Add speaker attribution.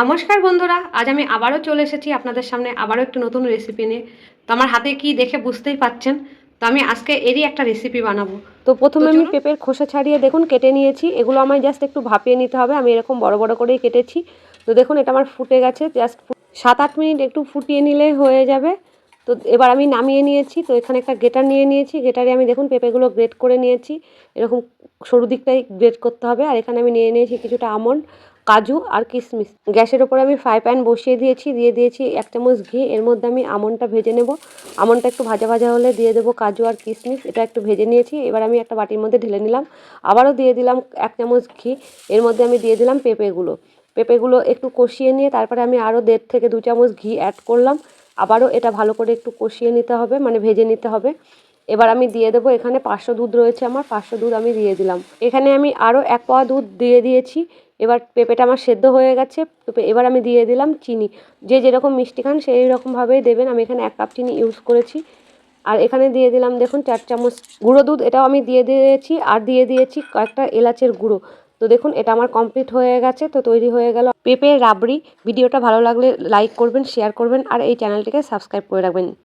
Speaker 1: নমস্কার বন্ধুরা আজ আমি আবারও চলে এসেছি আপনাদের সামনে আবারও একটু নতুন রেসিপি নিয়ে। তো আমার হাতে কি দেখে বুঝতেই পাচ্ছেন তো আমি আজকে এরই একটা রেসিপি বানাবো। তো প্রথমে আমি পেঁপের খোসা ছাড়িয়ে দেখুন কেটে নিয়েছি। এগুলো আমায় জাস্ট একটু ভাপিয়ে নিতে হবে আমি এরকম বড় বড় করেই কেটেছি। তো দেখুন এটা আমার ফুটে গেছে জাস্ট সাত আট মিনিট একটু ফুটিয়ে নিলে হয়ে যাবে। তো এবার আমি নামিয়ে নিয়েছি, তো এখানে একটা গেটার নিয়ে নিয়েছি গেটারে আমি দেখুন পেঁপেগুলো গ্রেট করে নিয়েছি, এরকম সরু দিকটাই গ্রেট করতে হবে, আর এখানে আমি নিয়ে নিয়েছি কিছুটা আমন্ড, কাজু আর কিশমিশ। গ্যাসের ওপরে আমি ফ্রাই প্যান বসিয়ে দিয়েছি, দিয়ে দিয়েছি এক চামচ ঘি, এর মধ্যে আমি আমনটা ভেজে নেব। আমনটা একটু ভাজা ভাজা হলে দিয়ে দেবো কাজু আর কিশমিশ, এটা একটু ভেজে নিয়েছি, এবার আমি একটা বাটির মধ্যে ঢেলে নিলাম। আবারও দিয়ে দিলাম এক চামচ ঘি, এর মধ্যে আমি দিয়ে দিলাম পেঁপেগুলো। পেঁপেগুলো একটু কষিয়ে নিয়ে তারপরে আমি আরও দেড় থেকে দু চামচ ঘি অ্যাড করলাম। আবারও এটা ভালো করে একটু কষিয়ে নিতে হবে মানে ভেজে নিতে হবে। এবার আমি দিয়ে দেবো, এখানে পাঁচশো দুধ রয়েছে আমার, পাঁচশো দুধ আমি দিয়ে দিলাম। এখানে আমি আরও এক পাওয়া দুধ দিয়ে দিয়েছি, এবার পেঁপেটা আমার সেদ্ধ হয়ে গেছে এবার আমি দিয়ে দিলাম চিনি। যে যেরকম মিষ্টি খান সেই রকমভাবেই দেবেন, আমি এখানে এক কাপ চিনি ইউজ করেছি। আর এখানে দিয়ে দিলাম দেখুন চার চামচ গুঁড়ো দুধ, এটাও আমি দিয়ে দিয়েছি, আর দিয়ে দিয়েছি কয়েকটা এলাচের গুঁড়ো। তো দেখুন, এটা আমার কমপ্লিট হয়ে গেছে, তো তৈরি হয়ে গেল। পেঁপে, রাবড়ি, ভিডিওটা ভালো লাগলে লাইক করবেন শেয়ার করবেন, আর এই চ্যানেলটিকে সাবস্ক্রাইব করে রাখবেন।